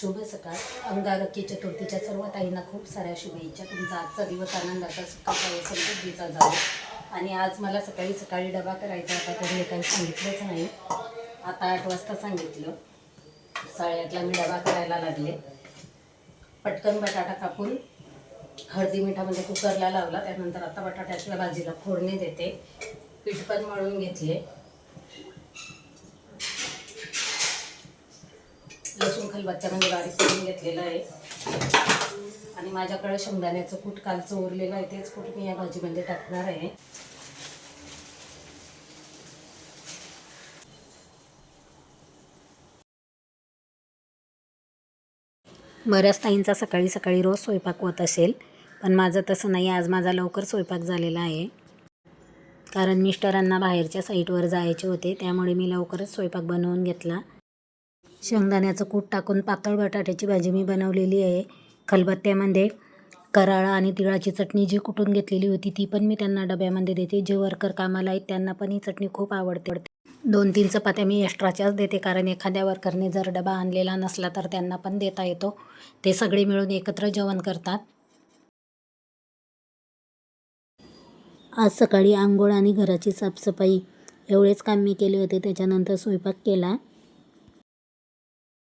शुभ सकाळ. अंगारकी चतुर्थीच्या सर्व ताईंना खूप साऱ्या शुभेच्छा. तुमचा आजचा दिवस आनंदाचा सुखाचा समृद्धीचा जावा आणि आज मला सकाळी सकाळी डबा करायचा होता तरी काही सांगितलंच नाही. आता आठ वाजता सांगितलं. साडेआठला मी डबा करायला लागले. पटकन बटाटा कापून हळदी मिठामध्ये कुकरला लावला. त्यानंतर आता बटाट्याच्या भाजीला फोडणी देते. पीठ पण मळून घेतले. लसूण खलबत्त्यामध्ये म्हणजे बारीक करून घेतलेलं आहे. आणि माझ्याकडे शेंगदाण्याचं कूट कालचं उरलेलं आहे तेच कूट मी या भाजीमध्ये टाकणार आहे. बऱ्याच ताईंचा सकाळी सकाळी रोज स्वयंपाक होत असेल पण माझं तसं नाही आज माझा लवकर स्वयंपाक झालेला आहे. कारण मिस्टरांना बाहेरच्या साईटवर जायचे होते त्यामुळे मी लवकरच स्वयंपाक बनवून घेतला. शेंगदाण्याचं कूट टाकून पातळ बटाट्याची भाजी मी बनवलेली आहे. खलबत्त्यामध्ये कराळा आणि तिळाची चटणी जी कुटून घेतलेली होती ती पण मी त्यांना डब्यामध्ये देते. जे वर्कर कामाला आहेत त्यांना पण ही चटणी खूप आवडते. दोन तीन चपात्या मी एक्स्ट्राच्याच देते कारण एखाद्या वर्करने जर डबा आणलेला नसला तर त्यांना पण देता येतो. ते सगळे मिळून एकत्र जेवण करतात. आज सकाळी आंघोळ आणि घराची साफसफाई एवढेच काम मी केले होते. त्याच्यानंतर स्वयंपाक केला.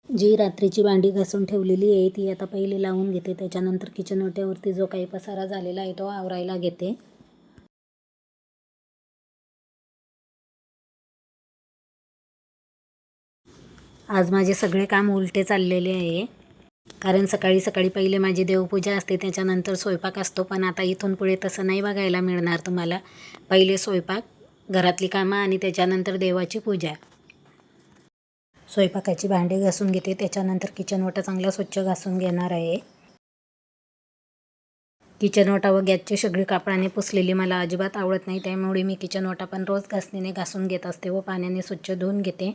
जी रात्रीची भांडी घासून ठेवलेली आहे ती आता पहिले लावून घेते. त्याच्यानंतर किचन ओट्यावरती जो काही पसारा झालेला आहे तो आवरायला घेते. आज माझे सगळे काम उलटे चाललेले आहे. कारण सकाळी सकाळी पहिले माझी देवपूजा असते त्याच्यानंतर स्वयंपाक असतो. पण आता इथून पुढे तसं नाही बघायला मिळणार तुम्हाला. पहिले स्वयंपाक घरातली कामं आणि त्याच्यानंतर देवाची पूजा. स्वयंपाकाची भांडी घासून घेते. त्याच्यानंतर किचन ओटा चांगला स्वच्छ घासून घेणार आहे. किचन ओटा व गॅसची सगळी कापडाने पुसलेली मला अजिबात आवडत नाही. त्यामुळे मी किचन ओटा पण रोज घासणीने घासून घेत असते व पाण्याने स्वच्छ धुवून घेते.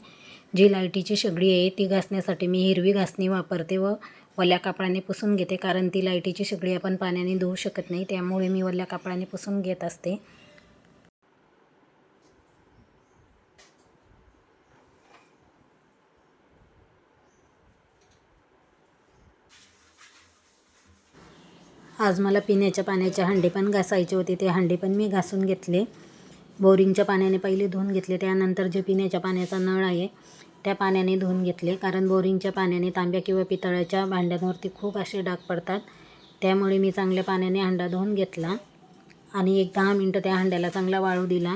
जी लाईटीची शेगडी आहे ती घासण्यासाठी मी हिरवी घासणी वापरते व वल्या कापडाने पुसून घेते. कारण ती लाईटीची शेगडी आपण पाण्याने धुवू शकत नाही. त्यामुळे मी वल्या कापडाने पुसून घेत असते. आज मला पिण्याच्या पाण्याच्या हंडी पण घासायचे होते. ते हंडी पण मी घासून घेतले. बोरिंगच्या पाण्याने पहिले धुवून घेतले. त्यानंतर जे पिण्याच्या पाण्याचा नळ आहे त्या पाण्याने धुवून घेतले. कारण बोरिंगच्या पाण्याने तांब्या किंवा पितळाच्या भांड्यांवरती खूप असे डाग पडतात. त्यामुळे मी चांगल्या पाण्याने हंडा धुवून घेतला आणि एक दहा मिनटं त्या हंड्याला चांगला वाळू दिला.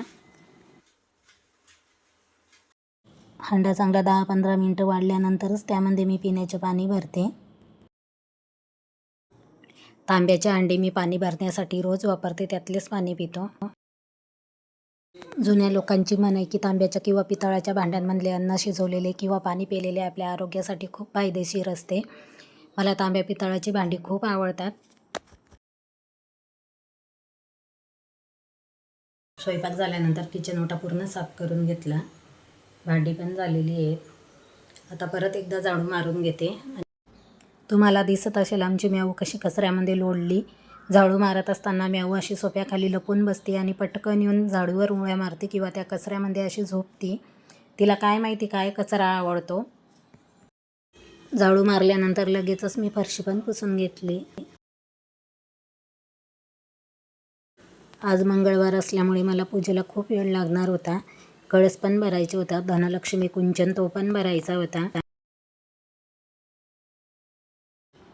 हंडा चांगला दहा पंधरा मिनटं वाढल्यानंतरच त्यामध्ये मी पिण्याचे पाणी भरते. तांब्याचे अंडे मी पाणी भरण्यासाठी रोज वापरते त्यातलेच पाणी पितो. जुन्या लोकांची म्हण आहे की तांब्याच्या किंवा पितळाच्या भांड्यांमधले अन्न शिजवलेले किंवा पाणी पिलेले आपल्या आरोग्यासाठी खूप फायदेशीर असते. मला तांब्या पितळाची भांडी खूप आवडतात. स्वयंपाक झाल्यानंतर किचन ओटा पूर्ण साफ करून घेतला. भांडी पण झालेली आहेत. आता परत एकदा जाळून मारून घेते. तुम्हाला दिसत असेल आमची म्याऊ कशी कचऱ्यामध्ये लोडली झाडू मारत असताना म्याऊ अशी सोप्याखाली लपून बसते आणि पटकन येऊन झाडूवर उळ्या मारते किंवा त्या कचऱ्यामध्ये अशी झोपते. तिला काय माहिती काय कचरा आवडतो? झाडू मारल्यानंतर लगेचच मी फरशी पण पुसून घेतली. आज मंगळवार असल्यामुळे मला पूजेला खूप वेळ लागणार होता. कळस पण भरायचा होता. धनलक्ष्मी कुंचन तो पण भरायचा होता.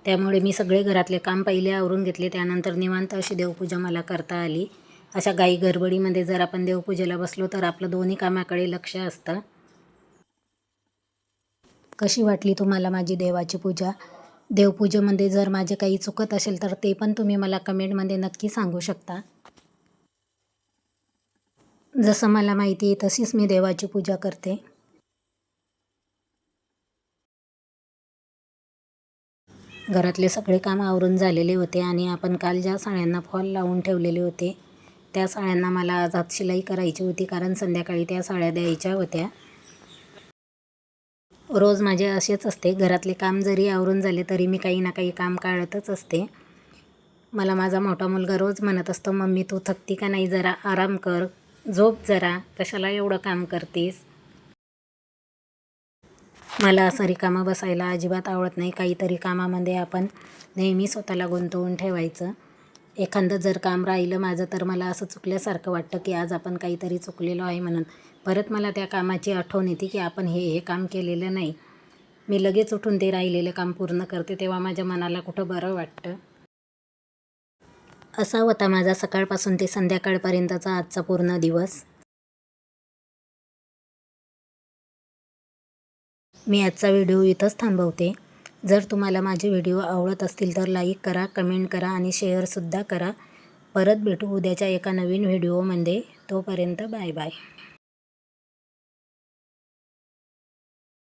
त्यामुळे मी सगळे घरातले काम पहिले आवरून घेतले त्यानंतर निवांत अशी देवपूजा मला करता आली. अशा गाई गडबडीमध्ये जर आपण देवपूजेला बसलो तर आपलं दोन्ही कामाकडे लक्ष असतं. कशी वाटली तुम्हाला माझी देवाची पूजा? देवपूजेमध्ये जर माझे काही चुकत असेल तर ते पण तुम्ही मला कमेंटमध्ये नक्की सांगू शकता. जसं मला माहिती आहे तशीच मी देवाची पूजा करते. घरातले सगळे काम आवरून झालेले होते आणि आपण काल ज्या साड्यांना फॉल लावून ठेवलेले होते त्या साड्यांना मला आज हात शिलाई करायची होती कारण संध्याकाळी त्या साड्या द्यायच्या होत्या. रोज माझे असेच असते घरातले काम जरी आवरून झाले तरी मी काही ना काही काम काढतच असते. मला माझा मोठा मुलगा रोज म्हणत असतो मम्मी तू थकती का नाही? जरा आराम कर झोप जरा कशाला एवढं काम करतेस? मला असं रिकामं बसायला अजिबात आवडत नाही. काहीतरी कामामध्ये आपण नेहमी स्वतःला गुंतवून ठेवायचं. एखादं जर काम राहिलं माझं तर मला असं चुकल्यासारखं वाटतं की आज आपण काहीतरी चुकलेलो आहे म्हणून. परत मला त्या कामाची आठवण येते की आपण हे हे काम केलेलं नाही. मी लगेच उठून ते राहिलेलं काम पूर्ण करते तेव्हा माझ्या मनाला कुठं बरं वाटतं? असा होता माझा सकाळपासून ते संध्याकाळपर्यंतचा आजचा पूर्ण दिवस. मी आजचा व्हिडिओ इथंच थांबवते. जर तुम्हाला माझे व्हिडिओ आवडत असतील तर लाईक करा कमेंट करा आणि शेअरसुद्धा करा. परत भेटू उद्याच्या एका नवीन व्हिडिओमध्ये. तोपर्यंत बाय बाय